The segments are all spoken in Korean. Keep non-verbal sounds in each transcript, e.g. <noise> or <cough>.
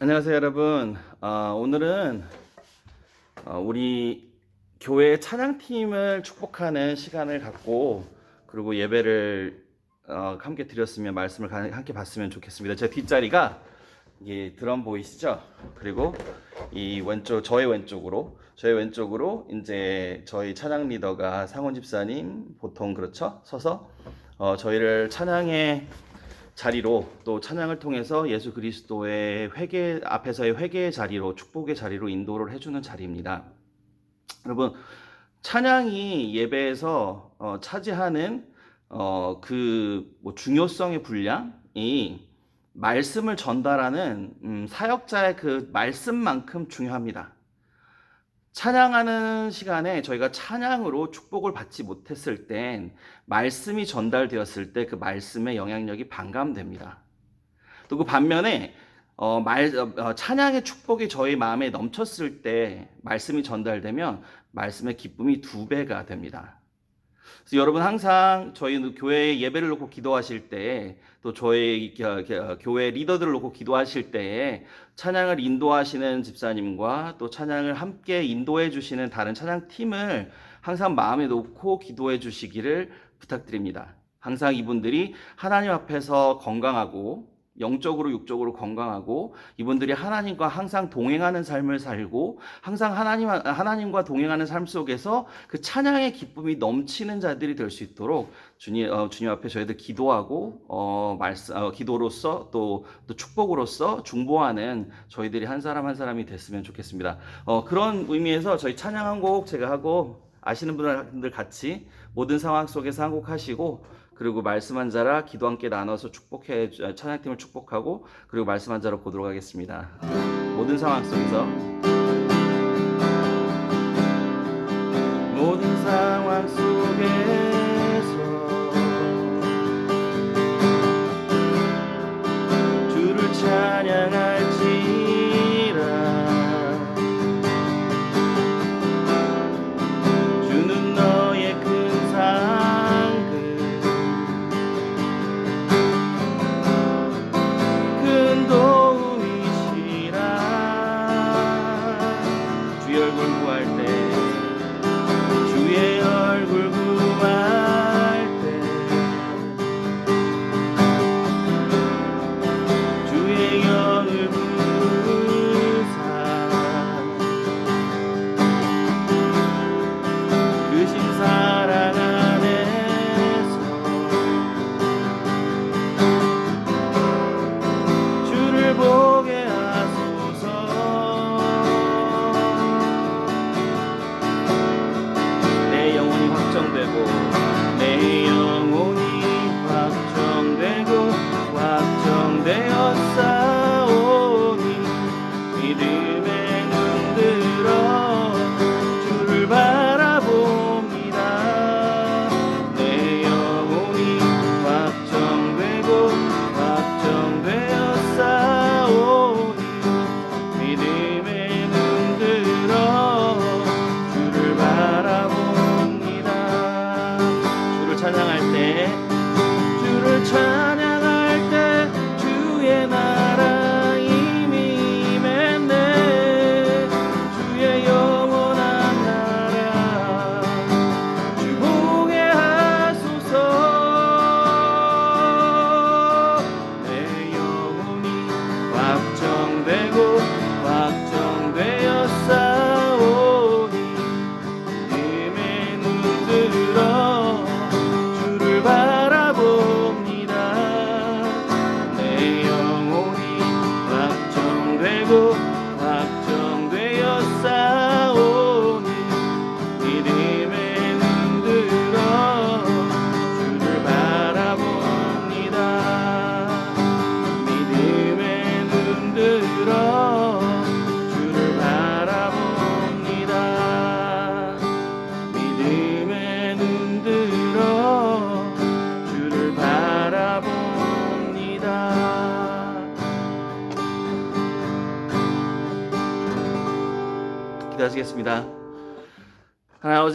안녕하세요, 여러분. 어, 오늘은 어, 우리 교회 찬양팀을 축복하는 시간을 갖고 그리고 예배를 어, 함께 드렸으면 말씀을 가- 함께 봤으면 좋겠습니다. 제 뒷자리가 이 드럼 보이시죠? 그리고 이 왼쪽 저의 왼쪽으로 저의 왼쪽으로 이제 저희 찬양 리더가 상원 집사님 보통 그렇죠? 서서 어, 저희를 찬양의 자리로 또 찬양을 통해서 예수 그리스도의 회개 앞에서의 회개의 자리로 축복의 자리로 인도를 해주는 자리입니다. 여러분 찬양이 예배에서 어, 차지하는 어, 그 뭐 중요성의 분량이 말씀을 전달하는 음, 사역자의 그 말씀만큼 중요합니다. 찬양하는 시간에 저희가 찬양으로 축복을 받지 못했을 땐 말씀이 전달되었을 때 그 말씀의 영향력이 반감됩니다. 또 그 반면에 어, 말, 어, 찬양의 축복이 저희 마음에 넘쳤을 때 말씀이 전달되면 말씀의 기쁨이 두 배가 됩니다. 그래서 여러분 항상 저희 교회 예배를 놓고 기도하실 때 또 저희 교회 리더들을 놓고 기도하실 때에 찬양을 인도하시는 집사님과 또 찬양을 함께 인도해 주시는 다른 찬양 팀을 항상 마음에 놓고 기도해 주시기를 부탁드립니다. 항상 이분들이 하나님 앞에서 건강하고 영적으로 육적으로 건강하고 이분들이 하나님과 항상 동행하는 삶을 살고 항상 하나님 하나님과 동행하는 삶 속에서 그 찬양의 기쁨이 넘치는 자들이 될 수 있도록 주님 어, 주님 앞에 저희들 기도하고 어, 말씀 어, 기도로서 또, 또 축복으로서 중보하는 저희들이 한 사람 한 사람이 됐으면 좋겠습니다. 어, 그런 의미에서 저희 찬양 한 곡 제가 하고 아시는 분들 같이 모든 상황 속에서 한 곡 하시고 그리고 말씀 한 자라 기도 함께 나눠서 축복해 주- 찬양팀을 축복하고 그리고 말씀 한 자로 보도록 하겠습니다. 모든 상황 속에서 모든 상황 속에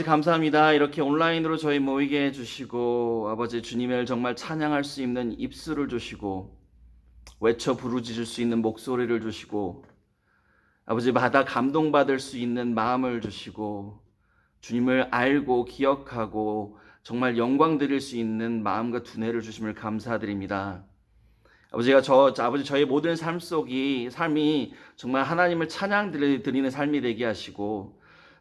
감사합니다. 이렇게 온라인으로 저희 모이게 해주시고 아버지 주님을 정말 찬양할 수 있는 입술을 주시고 외쳐 부르짖을 수 있는 목소리를 주시고 아버지 마다 감동받을 수 있는 마음을 주시고 주님을 알고 기억하고 정말 영광 드릴 수 있는 마음과 두뇌를 주심을 감사드립니다. 아버지가 저, 저 아버지 저희 모든 삶 속이 삶이 정말 하나님을 찬양 드리- 드리는 삶이 되게 하시고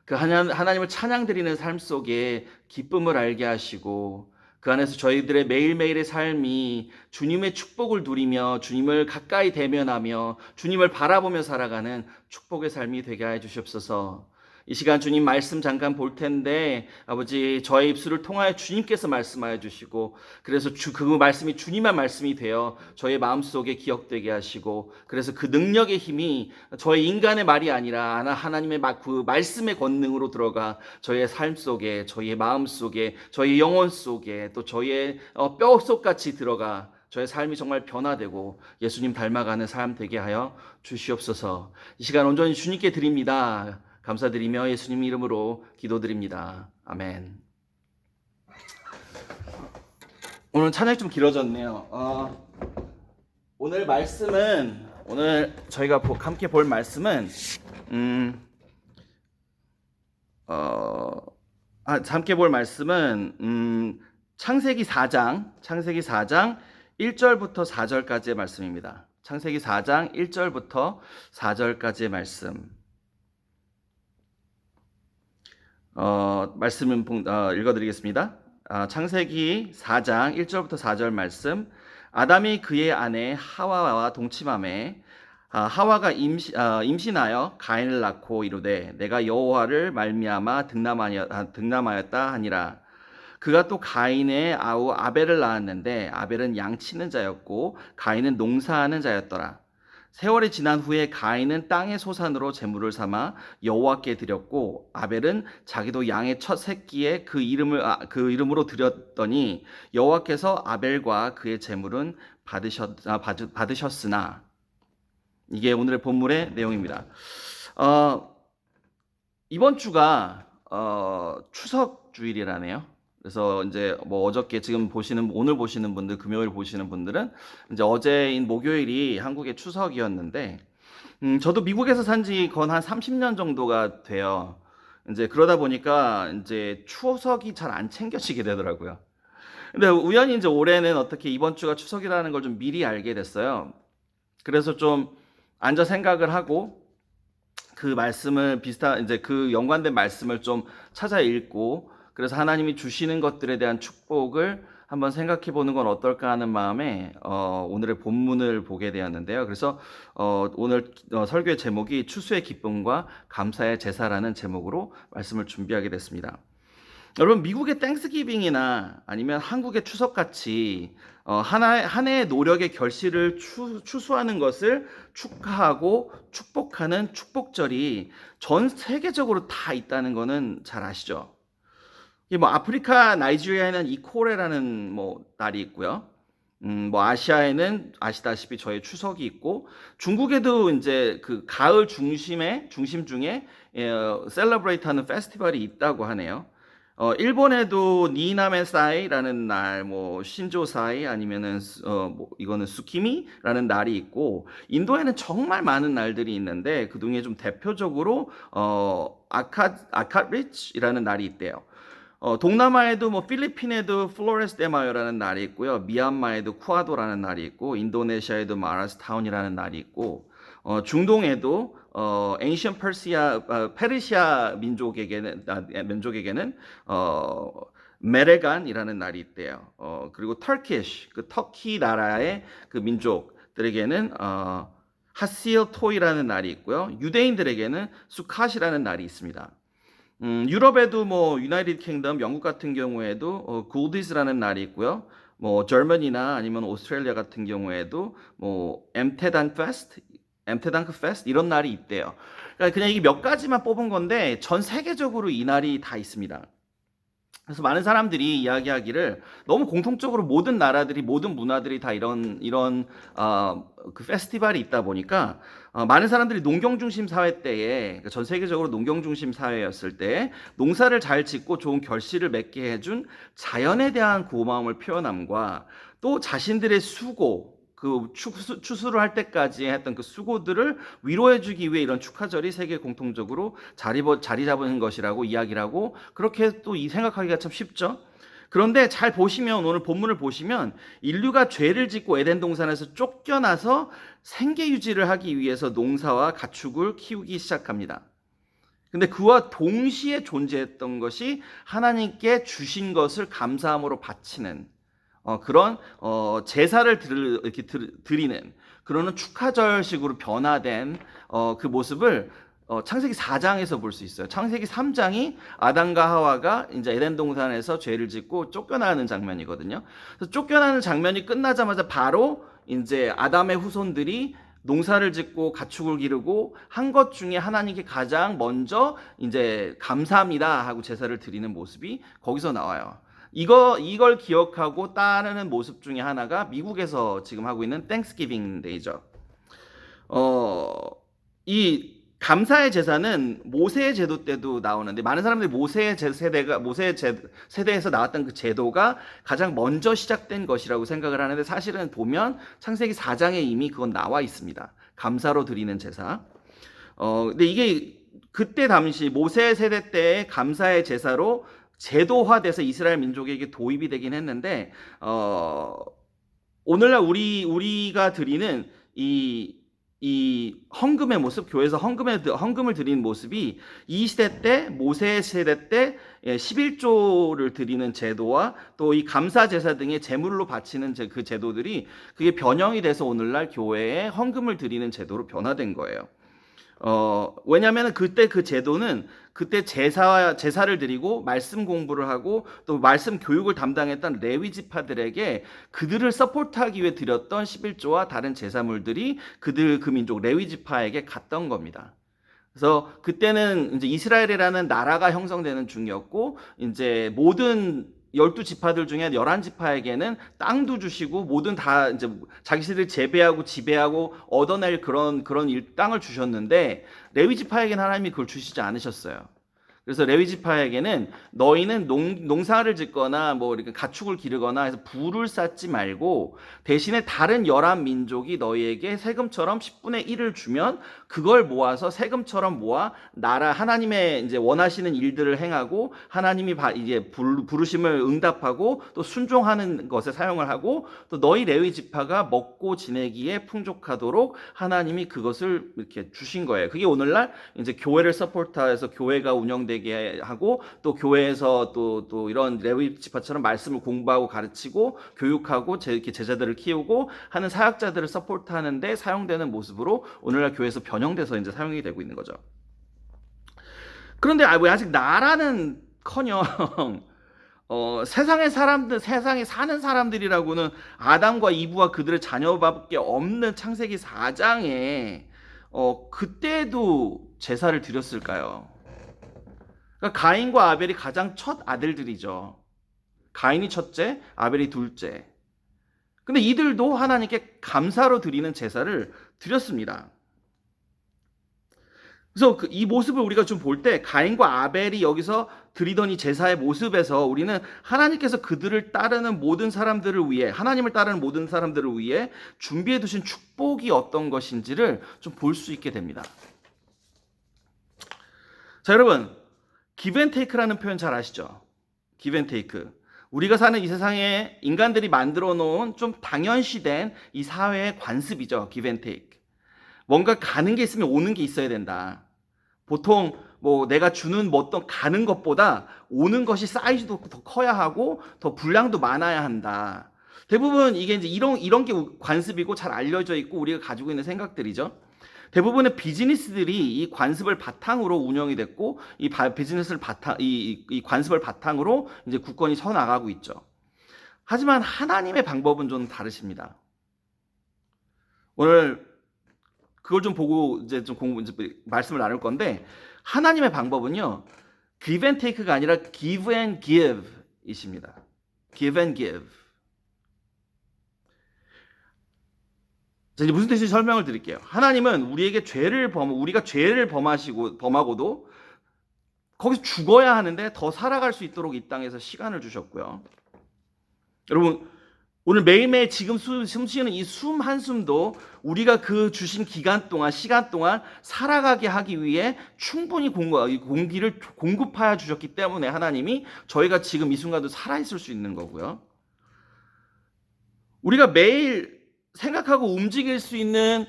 그 하나, 하나님을 찬양 드리는 삶 속에 기쁨을 알게 하시고 그 안에서 저희들의 매일매일의 삶이 주님의 축복을 누리며 주님을 가까이 대면하며 주님을 바라보며 살아가는 축복의 삶이 되게 해 주시옵소서. 이 시간 주님 말씀 잠깐 볼 텐데 아버지 저의 입술을 통하여 주님께서 말씀하여 주시고 그래서 주, 그 말씀이 주님의 말씀이 되어 저의 마음속에 기억되게 하시고 그래서 그 능력의 힘이 저의 인간의 말이 아니라 하나- 하나님의 마- 그 말씀의 권능으로 들어가 저의 삶 속에 저의 마음 속에 저의 영혼 속에 또 저의 어, 뼈속같이 들어가 저의 삶이 정말 변화되고 예수님 닮아가는 삶 되게 하여 주시옵소서. 이 시간 온전히 주님께 드립니다. 감사드리며 예수님 이름으로 기도드립니다. 아멘. 오늘 찬양이 좀 길어졌네요. 어, 오늘 말씀은 오늘 저희가 보- 함께 볼 말씀은 음, 어, 아, 함께 볼 말씀은 음, 창세기 4장, 창세기 4장 1절부터 4절까지의 말씀입니다. 창세기 4장 1절부터 4절까지의 말씀. 어, 말씀은 봉- 어, 읽어드리겠습니다. 아, 창세기 4장 1절부터 4절 말씀. 아담이 그의 아내 하와와 동침함에 아, 하와가 임시, 아, 임신하여 가인을 낳고 이르되 내가 여호와를 말미암아 등남하여, 아, 등남하였다 하니라. 그가 또 가인의 아우 아벨을 낳았는데 아벨은 양치는 자였고 가인은 농사하는 자였더라. 세월이 지난 후에 가인은 땅의 소산으로 제물을 삼아 여호와께 드렸고 아벨은 자기도 양의 첫 새끼에 그 이름을 아, 그 이름으로 드렸더니 여호와께서 아벨과 그의 제물은 받으셨 아, 받으, 받으셨으나 이게 오늘의 본문의 내용입니다. 어, 이번 주가 어, 추석 주일이라네요. 그래서 이제 뭐 어저께 지금 보시는 오늘 보시는 분들 금요일 보시는 분들은 이제 어제인 목요일이 한국의 추석이었는데 음, 저도 미국에서 산지 건 한 30년 정도가 돼요. 이제 그러다 보니까 이제 추석이 잘 안 챙겨지게 되더라고요. 근데 우연히 이제 올해는 어떻게 이번 주가 추석이라는 걸 좀 미리 알게 됐어요. 그래서 좀 앉아 생각을 하고 그 말씀을 비슷한 이제 그 연관된 말씀을 좀 찾아 읽고 그래서 하나님이 주시는 것들에 대한 축복을 한번 생각해 보는 건 어떨까 하는 마음에 어, 오늘의 본문을 보게 되었는데요. 그래서 어, 오늘 어, 설교의 제목이 추수의 기쁨과 감사의 제사라는 제목으로 말씀을 준비하게 됐습니다. 여러분 미국의 땡스기빙이나 아니면 한국의 추석 같이 어, 하나의 한 해의 노력의 결실을 추, 추수하는 것을 축하하고 축복하는 축복절이 전 세계적으로 다 있다는 거는 잘 아시죠? 이게 뭐 아프리카 나이지리아에는 이코레라는 뭐 날이 있고요. 음, 뭐 아시아에는 아시다시피 저희 추석이 있고 중국에도 이제 그 가을 중심에 중심 중에 어, 셀러브레이트하는 페스티벌이 있다고 하네요. 어, 일본에도 니나메사이라는 날, 뭐 신조사이 아니면은 수- 어, 뭐 이거는 수키미라는 날이 있고 인도에는 정말 많은 날들이 있는데 그 중에 좀 대표적으로 어, 아카 아카리치라는 날이 있대요. 어, 동남아에도 뭐 필리핀에도 플로레스 데마요라는 날이 있고요. 미얀마에도 쿠아도라는 날이 있고 인도네시아에도 마라스타운이라는 날이 있고 어, 중동에도 어, 엔시언 퍼시아 어, 페르시아 민족에게는 아, 민족에게는 어, 메레간이라는 날이 있대요. 어, 그리고 터키시 그 터키 나라의 그 민족들에게는 어, 하시일 토이라는 날이 있고요. 유대인들에게는 수캇이라는 날이 있습니다. 음, 유럽에도 뭐 유나이티드 킹덤, 영국 같은 경우에도 어, 굴디스라는 날이 있고요. 뭐 저머니나 아니면 오스트레일리아 같은 경우에도 뭐 엠테단 페스트, 엠테단크 페스트 이런 날이 있대요. 그러니까 그냥 이게 몇 가지만 뽑은 건데 전 세계적으로 이 날이 다 있습니다. 그래서 많은 사람들이 이야기하기를 너무 공통적으로 모든 나라들이 모든 문화들이 다 이런 이런 어, 그 페스티벌이 있다 보니까 어, 많은 사람들이 농경 중심 사회 때에 그러니까 전 세계적으로 농경 중심 사회였을 때 농사를 잘 짓고 좋은 결실을 맺게 해준 자연에 대한 고마움을 표현함과 또 자신들의 수고 그 추수, 추수를 할 때까지 했던 그 수고들을 위로해주기 위해 이런 축하절이 세계 공통적으로 자리, 버- 자리 잡은 것이라고 이야기를 하고 그렇게 또 이 생각하기가 참 쉽죠. 그런데 잘 보시면 오늘 본문을 보시면 인류가 죄를 짓고 에덴 동산에서 쫓겨나서 생계 유지를 하기 위해서 농사와 가축을 키우기 시작합니다. 근데 그와 동시에 존재했던 것이 하나님께 주신 것을 감사함으로 바치는 어, 그런 어, 제사를 들, 이렇게 들, 드리는 그러는 축하절식으로 변화된 어, 그 모습을 어, 창세기 4장에서 볼 수 있어요. 창세기 3장이 아담과 하와가 이제 에덴 동산에서 죄를 짓고 쫓겨나는 장면이거든요. 그래서 쫓겨나는 장면이 끝나자마자 바로 이제 아담의 후손들이 농사를 짓고 가축을 기르고 한 것 중에 하나님께 가장 먼저 이제 감사합니다 하고 제사를 드리는 모습이 거기서 나와요. 이거 이걸 기억하고 따르는 모습 중에 하나가 미국에서 지금 하고 있는 땡스기빙 데이죠. 어, 이 감사의 제사는 모세의 제도 때도 나오는데 많은 사람들이 모세의 제- 세대가 모세의 제- 세대에서 나왔던 그 제도가 가장 먼저 시작된 것이라고 생각을 하는데 사실은 보면 창세기 4장에 이미 그건 나와 있습니다. 감사로 드리는 제사. 어, 근데 이게 그때 당시 모세 세대 때의 감사의 제사로 제도화돼서 이스라엘 민족에게 도입이 되긴 했는데 어, 오늘날 우리 우리가 드리는 이 이 헌금의 모습, 교회에서 헌금의 헌금을 드리는 모습이 이 시대 때 모세 세대 때 예, 11조를 드리는 제도와 또 이 감사 제사 등의 제물로 바치는 제- 그 제도들이 그게 변형이 돼서 오늘날 교회에 헌금을 드리는 제도로 변화된 거예요. 어, 왜냐하면 그때 그 제도는 그때 제사 제사를 드리고 말씀 공부를 하고 또 말씀 교육을 담당했던 레위 지파들에게 그들을 서포트하기 위해 드렸던 11조와 다른 제사물들이 그들 그 민족 레위 지파에게 갔던 겁니다. 그래서 그때는 이제 이스라엘이라는 나라가 형성되는 중이었고 이제 모든 열두 지파들 중에 열한 지파에게는 땅도 주시고 모든 다 이제 자기들이 재배하고 지배하고 얻어낼 그런 그런 일 땅을 주셨는데 레위 지파에게는 하나님이 그걸 주시지 않으셨어요. 그래서 레위 지파에게는 너희는 농, 농사를 짓거나 뭐 이렇게 가축을 기르거나 해서 부를 쌓지 말고 대신에 다른 열한 민족이 너희에게 세금처럼 10분의 1을 주면 그걸 모아서 세금처럼 모아 나라 하나님의 이제 원하시는 일들을 행하고 하나님이 바- 이제 부르- 부르심을 응답하고 또 순종하는 것에 사용을 하고 또 너희 레위 지파가 먹고 지내기에 풍족하도록 하나님이 그것을 이렇게 주신 거예요. 그게 오늘날 이제 교회를 서포트해서 교회가 운영되 게 하고 또 교회에서 또, 또 이런 레위 지파처럼 말씀을 공부하고 가르치고 교육하고 제, 이렇게 제자들을 키우고 하는 사역자들을 서포트하는데 사용되는 모습으로 오늘날 교회에서 변형돼서 이제 사용이 되고 있는 거죠. 그런데 아, 왜 아직 나라는 커녕 <laughs> 어, 세상의 사람들, 세상에 사는 사람들이라고는 아담과 이브와 그들의 자녀밖에 없는 창세기 4장에 어, 그때도 제사를 드렸을까요? 그러니까 가인과 아벨이 가장 첫 아들들이죠. 가인이 첫째, 아벨이 둘째. 근데 이들도 하나님께 감사로 드리는 제사를 드렸습니다. 그래서 그 이 모습을 우리가 좀 볼 때 가인과 아벨이 여기서 드리던 이 제사의 모습에서 우리는 하나님께서 그들을 따르는 모든 사람들을 위해 하나님을 따르는 모든 사람들을 위해 준비해 두신 축복이 어떤 것인지를 좀 볼 수 있게 됩니다. 자, 여러분. 기브앤테이크라는 표현 잘 아시죠? 기브앤테이크. 우리가 사는 이 세상에 인간들이 만들어 놓은 좀 당연시된 이 사회의 관습이죠. 기브앤테이크. 뭔가 가는 게 있으면 오는 게 있어야 된다. 보통 뭐 내가 주는 뭐 어떤 가는 것보다 오는 것이 사이즈도 더 커야 하고 더 분량도 많아야 한다. 대부분 이게 이제 이런 이런 게 관습이고 잘 알려져 있고 우리가 가지고 있는 생각들이죠. 대부분의 비즈니스들이 이 관습을 바탕으로 운영이 됐고 이 바- 비즈니스를 바탕 이, 이- 이 관습을 바탕으로 이제 국권이 서 나가고 있죠. 하지만 하나님의 방법은 좀 다르십니다. 오늘 그걸 좀 보고 이제 좀 공부 이제 말씀을 나눌 건데 하나님의 방법은요. give and take가 아니라 give and give 이십니다. give and give. 이제 무슨 뜻인지 설명을 드릴게요. 하나님은 우리에게 죄를 범, 우리가 죄를 범하시고, 범하고도 거기서 죽어야 하는데 더 살아갈 수 있도록 이 땅에서 시간을 주셨고요. 여러분, 오늘 매일매일 지금 수- 숨 쉬는 이 숨 한숨도 우리가 그 주신 기간 동안, 시간 동안 살아가게 하기 위해 충분히 공기를 공급하여 주셨기 때문에 하나님이 저희가 지금 이 순간도 살아있을 수 있는 거고요. 우리가 매일 생각하고 움직일 수 있는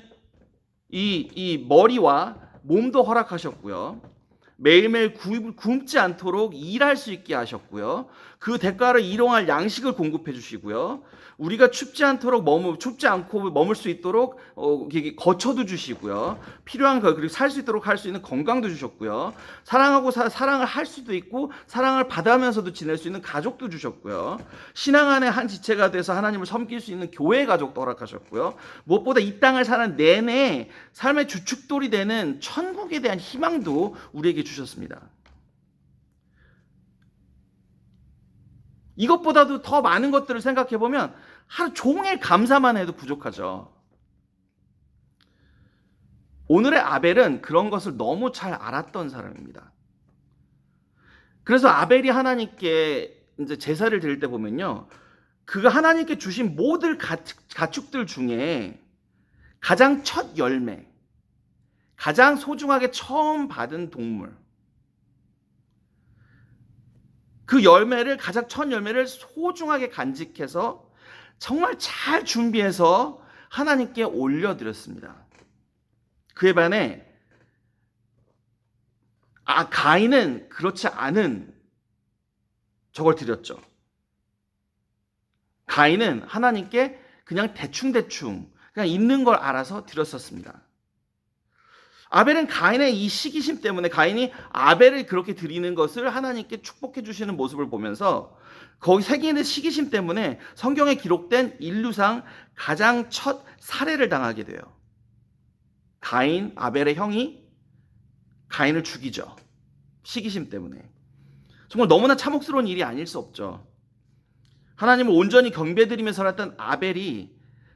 이, 이 머리와 몸도 허락하셨고요. 매일매일 굶- 굶지 않도록 일할 수 있게 하셨고요. 그 대가를 일용할 양식을 공급해 주시고요. 우리가 춥지 않도록 머물 춥지 않고 머물 수 있도록 어, 거처도 주시고요. 필요한 거 그리고 살 수 있도록 할 수 있는 건강도 주셨고요. 사랑하고 사, 사랑을 할 수도 있고 사랑을 받으면서도 지낼 수 있는 가족도 주셨고요. 신앙 안에 한 지체가 돼서 하나님을 섬길 수 있는 교회 가족도 허락하셨고요. 무엇보다 이 땅을 사는 내내 삶의 주축돌이 되는 천국에 대한 희망도 우리에게 주셨습니다. 이것보다도 더 많은 것들을 생각해 보면 하루 종일 감사만 해도 부족하죠. 오늘의 아벨은 그런 것을 너무 잘 알았던 사람입니다. 그래서 아벨이 하나님께 이제 제사를 드릴 때 보면요. 그가 하나님께 주신 모든 가축, 가축들 중에 가장 첫 열매, 가장 소중하게 처음 받은 동물, 그 열매를 가장 첫 열매를 소중하게 간직해서 정말 잘 준비해서 하나님께 올려드렸습니다. 그에 반해 아 가인은 그렇지 않은 저걸 드렸죠. 가인은 하나님께 그냥 대충대충 그냥 있는 걸 알아서 드렸었습니다. 아벨은 가인의 이 시기심 때문에 가인이 아벨을 그렇게 드리는 것을 하나님께 축복해 주시는 모습을 보면서 거기 새기는 시기심 때문에 성경에 기록된 인류상 가장 첫 살해를 당하게 돼요. 가인, 아벨의 형이 가인을 죽이죠. 시기심 때문에. 정말 너무나 참혹스러운 일이 아닐 수 없죠. 하나님을 온전히 경배드리며 살았던 아벨이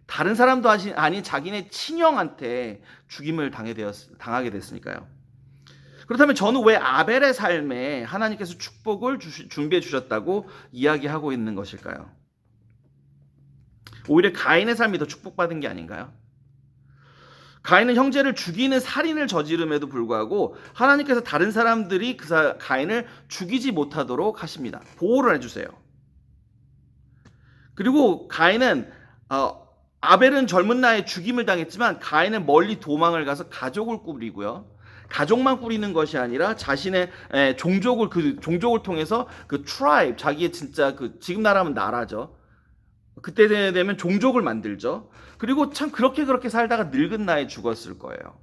다른 사람도 아닌 자기네 친형한테 죽임을 당하게 됐으니까요. 그렇다면 저는 왜 아벨의 삶에 하나님께서 축복을 주시, 준비해 주셨다고 이야기하고 있는 것일까요? 오히려 가인의 삶이 더 축복받은 게 아닌가요? 가인은 형제를 죽이는 살인을 저지름에도 불구하고 하나님께서 다른 사람들이 그 사, 가인을 죽이지 못하도록 하십니다. 보호를 해주세요. 그리고 가인은 어, 아벨은 젊은 나이에 죽임을 당했지만 가인은 멀리 도망을 가서 가족을 꾸리고요. 가족만 꾸리는 것이 아니라 자신의 에, 종족을 그 종족을 통해서 그 트라이브 자기의 진짜 그 지금 나라면 나라죠. 그때 되면 종족을 만들죠. 그리고 참 그렇게 그렇게 살다가 늙은 나이에 죽었을 거예요.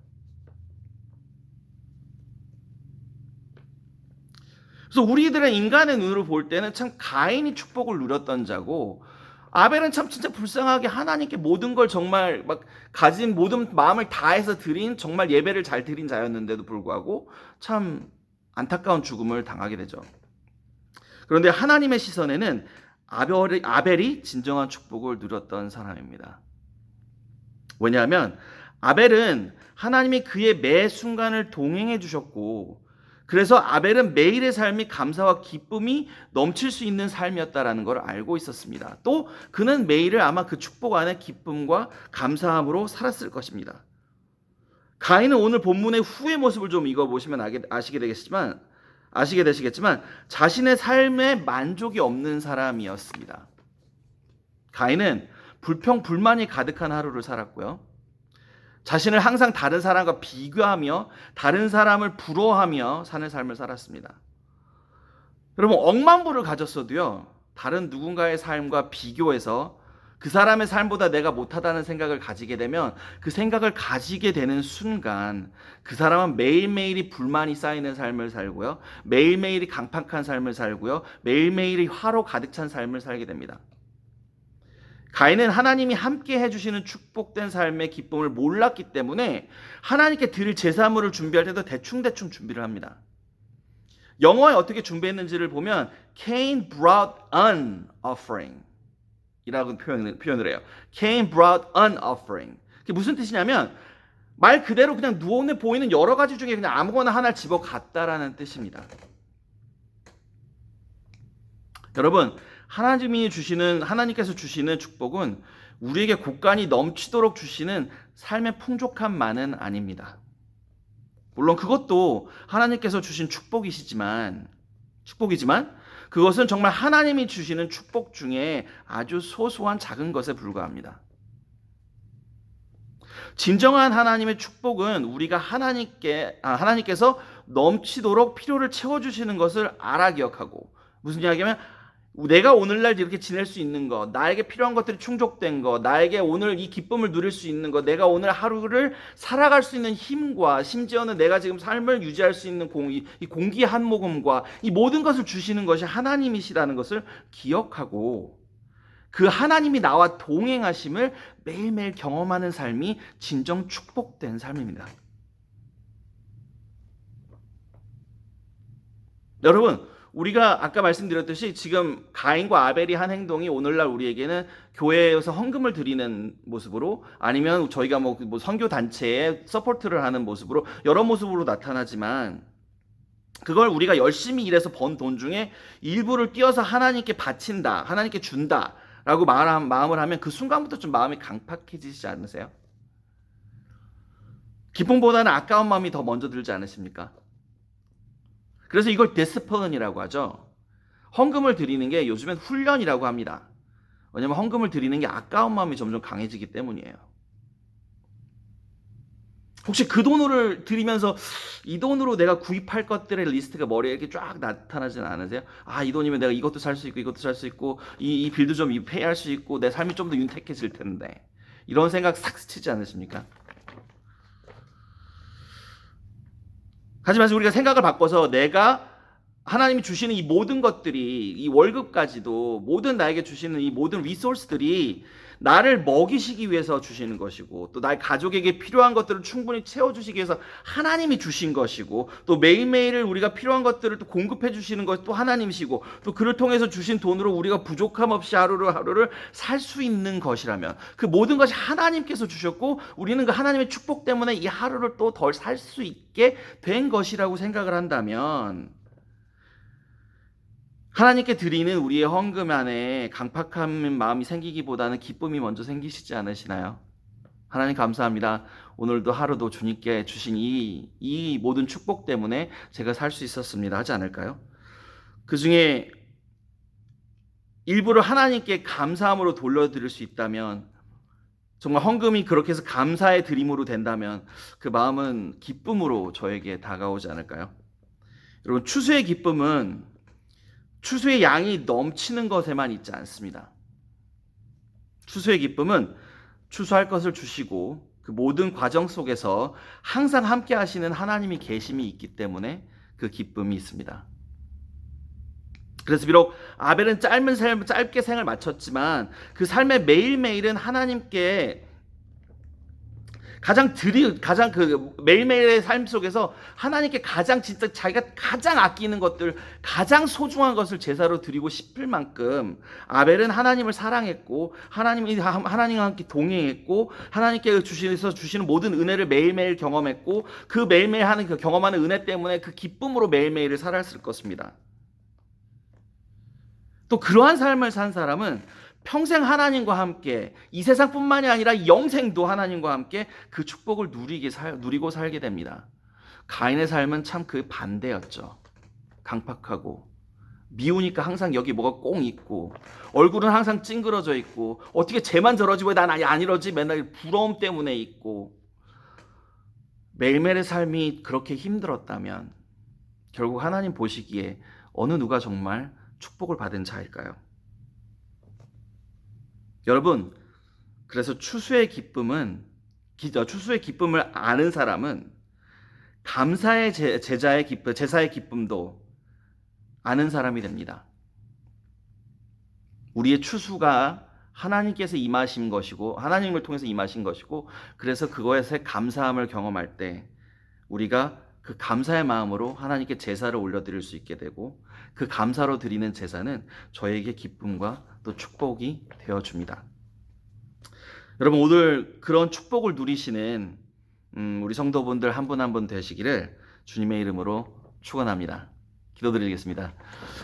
그래서 우리들의 인간의 눈으로 볼 때는 참 가인이 축복을 누렸던 자고 아벨은 참 진짜 불쌍하게 하나님께 모든 걸 정말 막 가진 모든 마음을 다해서 드린 정말 예배를 잘 드린 자였는데도 불구하고 참 안타까운 죽음을 당하게 되죠. 그런데 하나님의 시선에는 아벨이, 아벨이 진정한 축복을 누렸던 사람입니다. 왜냐하면 아벨은 하나님이 그의 매 순간을 동행해 주셨고 그래서 아벨은 매일의 삶이 감사와 기쁨이 넘칠 수 있는 삶이었다라는 걸 알고 있었습니다. 또 그는 매일을 아마 그 축복 안에 기쁨과 감사함으로 살았을 것입니다. 가인은 오늘 본문의 후의 모습을 좀 읽어 보시면 아시게 되겠지만 아시게 되시겠지만 자신의 삶에 만족이 없는 사람이었습니다. 가인은 불평 불만이 가득한 하루를 살았고요. 자신을 항상 다른 사람과 비교하며 다른 사람을 부러워하며 사는 삶을 살았습니다. 여러분 억만부를 가졌어도요. 다른 누군가의 삶과 비교해서 그 사람의 삶보다 내가 못하다는 생각을 가지게 되면 그 생각을 가지게 되는 순간 그 사람은 매일매일이 불만이 쌓이는 삶을 살고요. 매일매일이 강팍한 삶을 살고요. 매일매일이 화로 가득 찬 삶을 살게 됩니다. 가인은 하나님이 함께 해주시는 축복된 삶의 기쁨을 몰랐기 때문에 하나님께 드릴 제사물을 준비할 때도 대충대충 준비를 합니다. 영어에 어떻게 준비했는지를 보면 Cain brought an offering 이라고 표현을, 표현을 해요. Cain brought an offering. 그게 무슨 뜻이냐면 말 그대로 그냥 눈에 보이는 여러 가지 중에 그냥 아무거나 하나를 집어 갔다라는 뜻입니다. 여러분 하나님이 주시는 하나님께서 주시는 축복은 우리에게 곳간이 넘치도록 주시는 삶의 풍족함만은 아닙니다. 물론 그것도 하나님께서 주신 축복이시지만 축복이지만 그것은 정말 하나님이 주시는 축복 중에 아주 소소한 작은 것에 불과합니다. 진정한 하나님의 축복은 우리가 하나님께 아, 하나님께서 넘치도록 필요를 채워 주시는 것을 알아 기억하고 무슨 이야기냐면 내가 오늘날 이렇게 지낼 수 있는 것, 나에게 필요한 것들이 충족된 것, 나에게 오늘 이 기쁨을 누릴 수 있는 것, 내가 오늘 하루를 살아갈 수 있는 힘과 심지어는 내가 지금 삶을 유지할 수 있는 공기, 이 공기 한 모금과 이 모든 것을 주시는 것이 하나님이시라는 것을 기억하고 그 하나님이 나와 동행하심을 매일매일 경험하는 삶이 진정 축복된 삶입니다. 여러분, 우리가 아까 말씀드렸듯이 지금 가인과 아벨이 한 행동이 오늘날 우리에게는 교회에서 헌금을 드리는 모습으로 아니면 저희가 뭐, 뭐 선교 단체에 서포트를 하는 모습으로 여러 모습으로 나타나지만 그걸 우리가 열심히 일해서 번 돈 중에 일부를 띄어서 하나님께 바친다, 하나님께 준다라고 마음을 하면 그 순간부터 좀 마음이 강팍해지지 않으세요? 기쁨보다는 아까운 마음이 더 먼저 들지 않으십니까? 그래서 이걸 데스퍼런이라고 하죠. 헌금을 드리는 게 요즘엔 훈련이라고 합니다. 왜냐면 헌금을 드리는 게 아까운 마음이 점점 강해지기 때문이에요. 혹시 그 돈을 드리면서 이 돈으로 내가 구입할 것들의 리스트가 머리에 이렇게 쫙 나타나지는 않으세요? 아, 이 돈이면 내가 이것도 살 수 있고 이것도 살 수 있고 이, 이 빌도 좀 페이할 수 있고 내 삶이 좀 더 윤택해질 텐데 이런 생각 싹 스치지 않으십니까? 하지만 우리가 생각을 바꿔서 내가 하나님이 주시는 이 모든 것들이 이 월급까지도 모든 나에게 주시는 이 모든 리소스들이 나를 먹이시기 위해서 주시는 것이고 또 나의 가족에게 필요한 것들을 충분히 채워주시기 위해서 하나님이 주신 것이고 또 매일매일 우리가 필요한 것들을 또 공급해 주시는 것또 하나님이시고 또 그를 통해서 주신 돈으로 우리가 부족함 없이 하루를 하루를 살 수 있는 것이라면 그 모든 것이 하나님께서 주셨고 우리는 그 하나님의 축복 때문에 이 하루를 또 덜 살 수 있게 된 것이라고 생각을 한다면 하나님께 드리는 우리의 헌금 안에 강팍한 마음이 생기기보다는 기쁨이 먼저 생기시지 않으시나요? 하나님 감사합니다. 오늘도 하루도 주님께 주신 이, 이 모든 축복 때문에 제가 살 수 있었습니다. 하지 않을까요? 그 중에 일부를 하나님께 감사함으로 돌려드릴 수 있다면 정말 헌금이 그렇게 해서 감사의 드림으로 된다면 그 마음은 기쁨으로 저에게 다가오지 않을까요? 여러분 추수의 기쁨은 추수의 양이 넘치는 것에만 있지 않습니다. 추수의 기쁨은 추수할 것을 주시고 그 모든 과정 속에서 항상 함께 하시는 하나님이 계심이 있기 때문에 그 기쁨이 있습니다. 그래서 비록 아벨은 짧은 삶, 짧게 생을 마쳤지만 그 삶의 매일매일은 하나님께 가장 드리 가장 그 매일매일의 삶 속에서 하나님께 가장 진짜 자기가 가장 아끼는 것들 가장 소중한 것을 제사로 드리고 싶을 만큼 아벨은 하나님을 사랑했고 하나님이 하나님과 함께 동행했고 하나님께 주시서 주시는 모든 은혜를 매일매일 경험했고 그 매일매일 하는 그 경험하는 은혜 때문에 그 기쁨으로 매일매일을 살았을 것입니다. 또 그러한 삶을 산 사람은 평생 하나님과 함께 이 세상뿐만이 아니라 영생도 하나님과 함께 그 축복을 누리게 살, 누리고 살게 됩니다. 가인의 삶은 참 그 반대였죠. 강팍하고 미우니까 항상 여기 뭐가 꽁 있고 얼굴은 항상 찡그러져 있고 어떻게 쟤만 저러지 왜 난 안 이러지 맨날 부러움 때문에 있고 매일매일의 삶이 그렇게 힘들었다면 결국 하나님 보시기에 어느 누가 정말 축복을 받은 자일까요? 여러분, 그래서 추수의 기쁨은 추수의 기쁨을 아는 사람은 감사의 제자의 기쁨, 제사의 기쁨도 아는 사람이 됩니다. 우리의 추수가 하나님께서 임하신 것이고 하나님을 통해서 임하신 것이고 그래서 그거에서 감사함을 경험할 때 우리가 그 감사의 마음으로 하나님께 제사를 올려드릴 수 있게 되고 그 감사로 드리는 제사는 저에게 기쁨과 또 축복이 되어 줍니다. 여러분 오늘 그런 축복을 누리시는 음, 우리 성도분들 한 분 한 분 되시기를 주님의 이름으로 축원합니다. 기도드리겠습니다.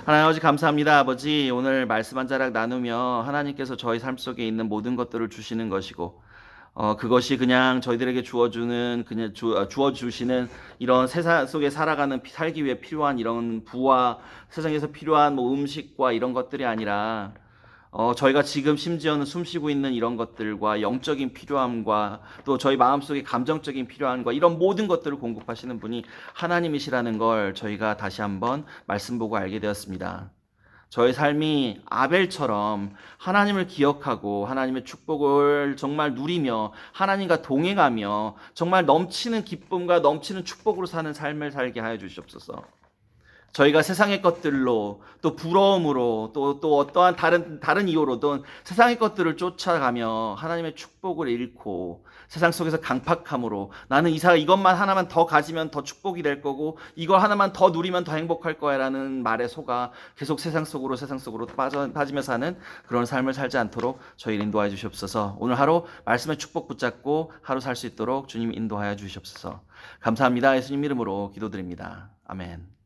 하나님 아버지 감사합니다. 아버지 오늘 말씀 한 자락 나누며 하나님께서 저희 삶 속에 있는 모든 것들을 주시는 것이고 어, 그것이 그냥 저희들에게 주어주는 그냥 주, 어, 주어주시는 이런 세상 속에 살아가는 피- 살기 위해 필요한 이런 부와 세상에서 필요한 뭐 음식과 이런 것들이 아니라 어, 저희가 지금 심지어는 숨쉬고 있는 이런 것들과 영적인 필요함과 또 저희 마음속에 감정적인 필요함과 이런 모든 것들을 공급하시는 분이 하나님이시라는 걸 저희가 다시 한번 말씀 보고 알게 되었습니다. 저의 삶이 아벨처럼 하나님을 기억하고 하나님의 축복을 정말 누리며 하나님과 동행하며 정말 넘치는 기쁨과 넘치는 축복으로 사는 삶을 살게 하여 주시옵소서. 저희가 세상의 것들로 또 부러움으로 또, 또 어떠한 다른, 다른 이유로든 세상의 것들을 쫓아가며 하나님의 축복을 잃고 세상 속에서 강팍함으로 나는 이사 이것만 하나만 더 가지면 더 축복이 될 거고 이거 하나만 더 누리면 더 행복할 거야 라는 말에 속아 계속 세상 속으로 세상 속으로 빠져, 빠지며 사는 그런 삶을 살지 않도록 저희를 인도하여 주시옵소서. 오늘 하루 말씀의 축복 붙잡고 하루 살 수 있도록 주님 인도하여 주시옵소서. 감사합니다. 예수님 이름으로 기도드립니다. 아멘